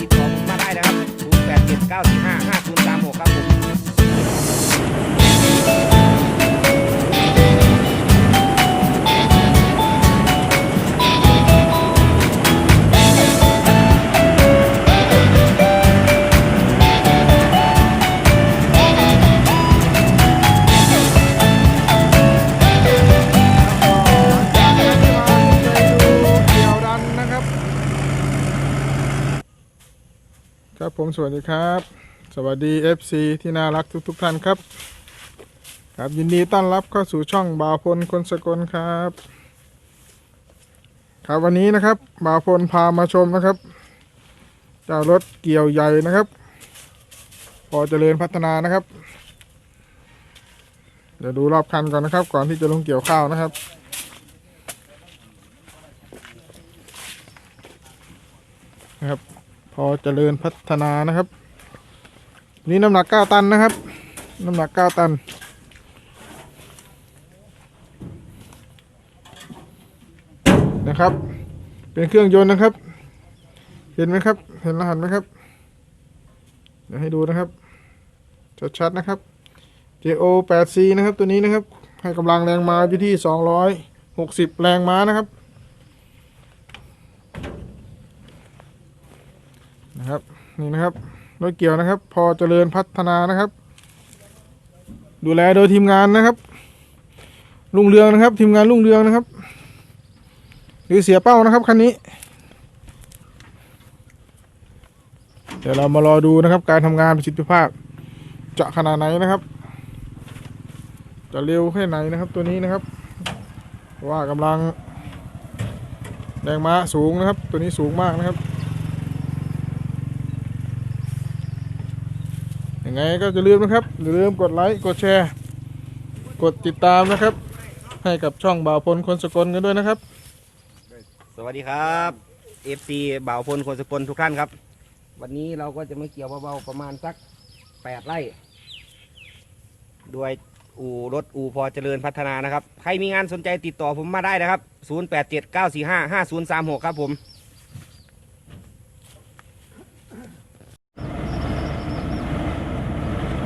ติดต่อผมมาได้นะครับ 0879455036ครับ ครับผมสวัสดีครับ สวัสดี FC ที่น่ารักทุกทท่านครับ ครับยินดีต้อนรับเข้าสู่ช่องบ่าวพลคนสกลครับ ครับวันนี้นะครับบ่าวพลพามาชมนะครับเจ้ารถเกี่ยวใหญ่นะครับ พอเจริญพัฒนานะครับ เดี๋ยวดูรอบคันก่อนนะครับ ก่อนที่จะลงเกี่ยวข้าวนะครับนะครับ พอเจริญพัฒนานะครับ นี่น้ำหนัก9ตันนะครับ น้ำหนัก9ตัน นะครับ เป็นเครื่องยนต์นะครับ เห็นไหมครับ เห็นรหัสไหมครับ เดี๋ยวให้ดูนะครับ ชัดๆนะครับ JO 8C นะครับตัวนี้นะครับ ให้กำลังแรงม้าอยู่ที่ 260 แรงม้านะครับ นะครับ นี่นะครับรถเกี่ยวนะครับ พอเจริญพัฒนานะครับ ดูแลโดยทีมงานนะครับลุงเรืองนะครับ ทีมงานลุงเรืองนะครับ หรือเสียเป้านะครับคันนี้ เดี๋ยวเรามารอดูนะครับ การทำงานประสิทธิภาพ จะขนาดไหนนะครับ จะเร็วแค่ไหนนะครับ ตัวนี้นะครับ ว่ากำลังแรงม้าสูงนะครับ ตัวนี้สูงมากนะครับ ยัง ไงก็จะลืมนะครับอย่าลืมกดไลค์กดแชร์ กดติดตามนะครับ ให้กับช่องบ่าวพลคนสกลกันด้วยนะครับ สวัสดีครับ FC บ่าวพลคนสกลทุกท่านครับ วันนี้เราก็จะไม่เกี่ยวเบาๆประมาณสัก8ไร่ด้วยอู่รถอู่พอเจริญพัฒนานะครับ ใครมีงานสนใจติดต่อผมมาได้นะครับ 0879455036 ครับผม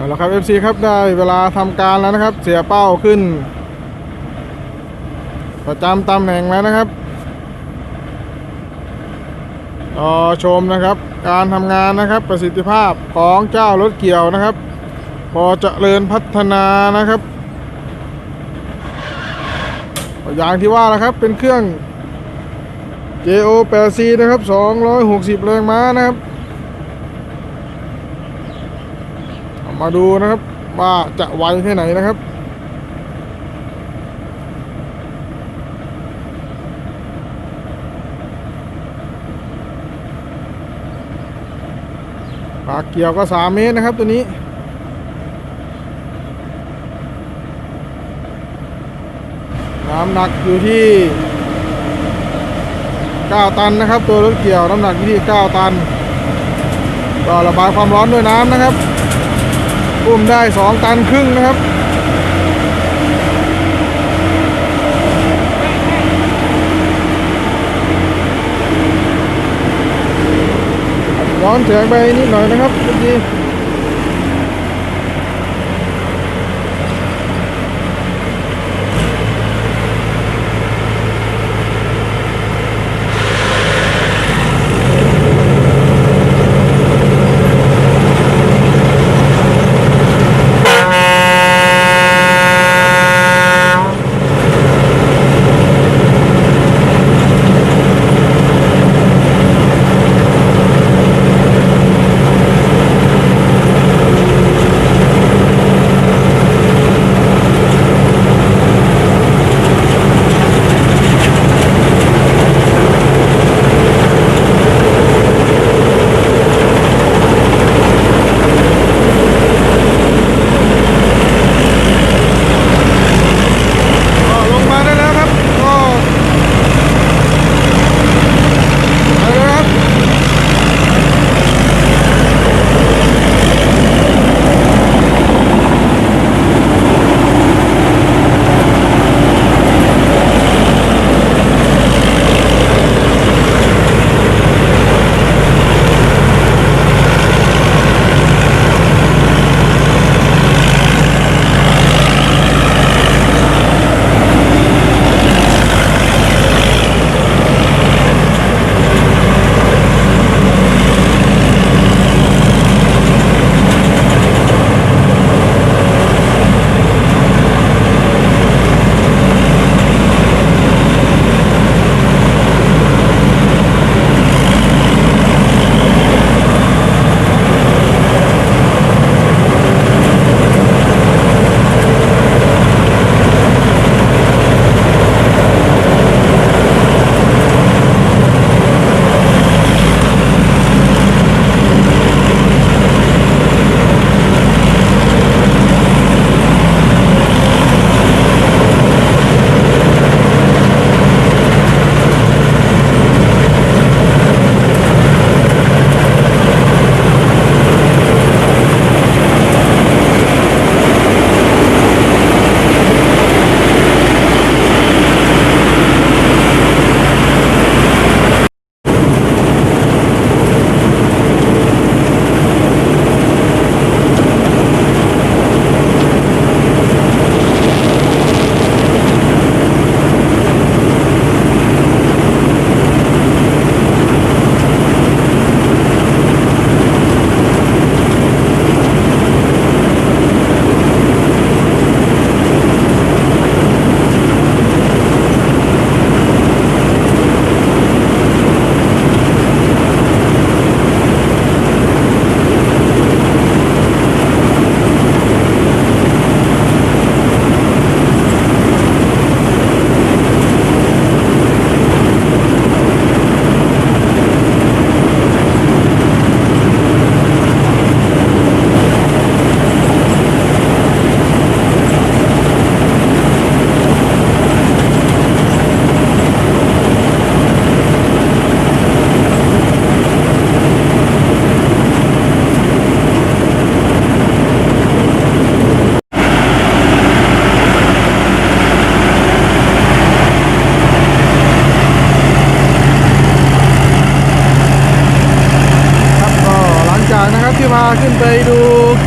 เอาละครับ FC ครับได้เวลาทำการแล้วนะครับ เสียเป้าขึ้น ประจำตำแหน่งแล้วนะครับรอชมนะครับ การทำงานนะครับประสิทธิภาพของเจ้ารถเกี่ยวนะครับ พอจเจริญพัฒนานะครับอย่างที่ว่านะครับเป็นเครื่อง JO 8C นะครับ 260 แรงม้านะครับ เอา มาดูนะครับว่าจะไวแค่ไหนนะครับปากเกี่ยวก็3เมตรนะครับตัวนี้น้ำหนักอยู่ที่ 9 ตันนะครับ ตัวรถเกี่ยวน้ำหนักอยู่ที่ 9 ตันก็ระบายความร้อนด้วยน้ำนะครับ อุ้มได้2ตันครึ่งนะครับ ย้อนเสียงไปนิดหน่อยนะครับเมื่อกี้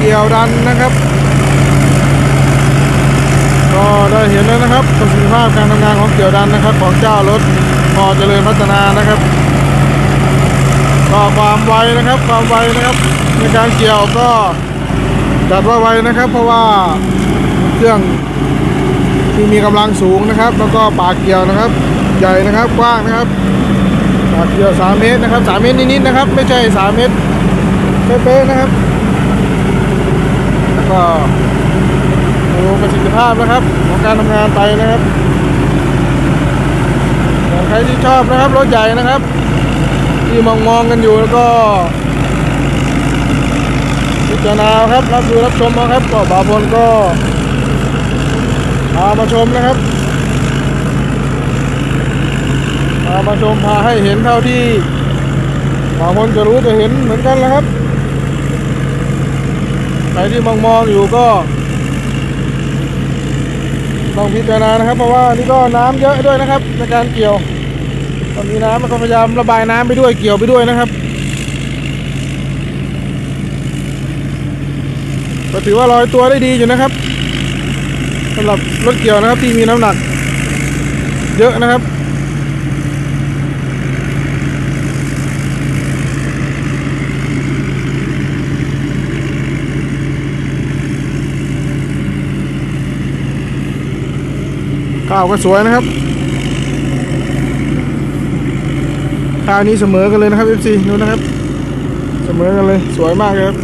เกี่ยวดันนะครับ ก็ได้เห็นแล้วนะครับประสิทธิภาพการทำงานของเกี่ยวดันนะครับ ของเจ้ารถพอเจริญพัฒนานะครับก็ความไวนะครับ ความไวนะครับ ในการเกี่ยวก็จัดว่าไวนะครับ เพราะว่าเครื่องที่มีกำลังสูงนะครับ แล้วก็ปากเกี่ยวนะครับ ใหญ่นะครับกว้างนะครับปากเกี่ยว 3 เมตรนะครับ 3 เมตรนิดๆนะครับ ไม่ใช่ 3 เมตรเป๊ะๆนะครับ ก็ดูประสิทธิภาพนะครับ ของการทำงานไปนะครับของใครที่ชอบนะครับรถใหญ่นะครับ ที่มองมองกันอยู่แล้วก็พิจารณาครับรับดูรับชมนะครับก็บาพลก็พามาชมนะครับพามาชมพาให้เห็นเท่าที่บาพลจะรู้จะเห็นเหมือนกันนะครับ ใครที่มองมองอยู่ก็ต้องพิจารณานะครับ เพราะว่านี่ก็น้ำเยอะด้วยนะครับ ในการเกี่ยวตอนนี้น้ำมันก็พยายามระบายน้ำไปด้วยเกี่ยวไปด้วยนะครับ ก็ถือว่าลอยตัวได้ดีอยู่นะครับสำหรับรถเกี่ยวนะครับที่มีน้ำหนัก เยอะนะครับ ข้าวก็สวยนะครับข้าวนี้เสมอกันเลยนะครับ FC ดูนะครับ เสมอกันเลยสวยมากครับ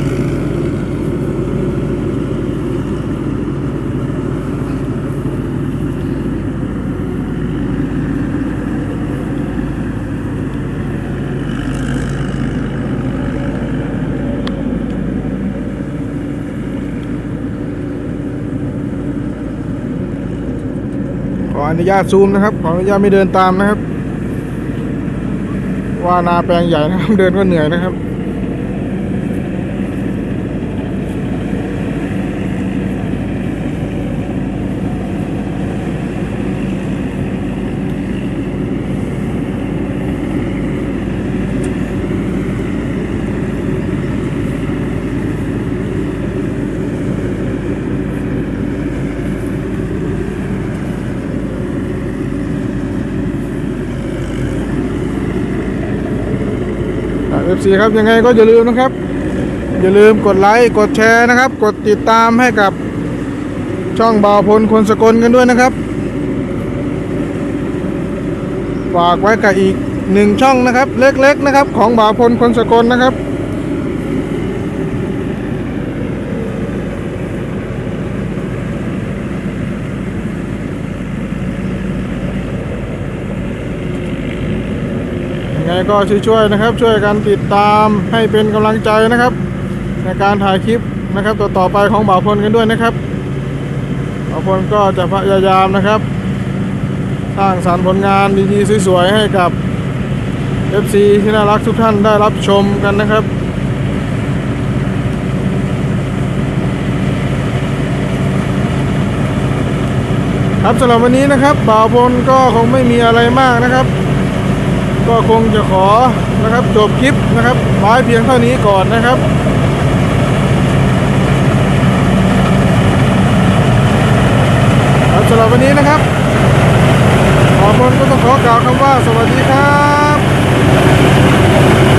ออนุญาตซูมนะครับ ขออนุญาตไม่เดินตามนะครับ ว่านาแปลงใหญ่นะครับ เดินก็เหนื่อยนะครับ เอฟซีครับยังไงก็อย่าลืมนะครับ อย่าลืมกดไลค์กดแชร์นะครับ กดติดตามให้กับช่องบ่าวพลคนสกลกันด้วยนะครับฝากไว้กับอีกหนึ่งช่องนะครับ เล็กๆนะครับ ของบ่าวพลคนสกลนะครับ ยังไงก็ช่วยๆนะครับ ช่วยกันติดตามให้เป็นกำลังใจนะครับ ในการถ่ายคลิปนะครับต่อต่อไปของบ่าวพลกันด้วยนะครับบ่าวพลก็จะพยายามนะครับสร้างสรรค์ผลงานดีๆสวยๆให้กับ FC ที่น่ารักทุกท่านได้รับชมกันนะครับครับสำหรับวันนี้นะครับบ่าวพลก็คงไม่มีอะไรมากนะครับ ก็คงจะขอนะครับจบคลิปนะครับไว้เพียงเท่านี้ก่อนนะครับสำหรับวันนี้นะครับขอบคุณก็ต้องขอกล่าวคำว่าสวัสดีครับ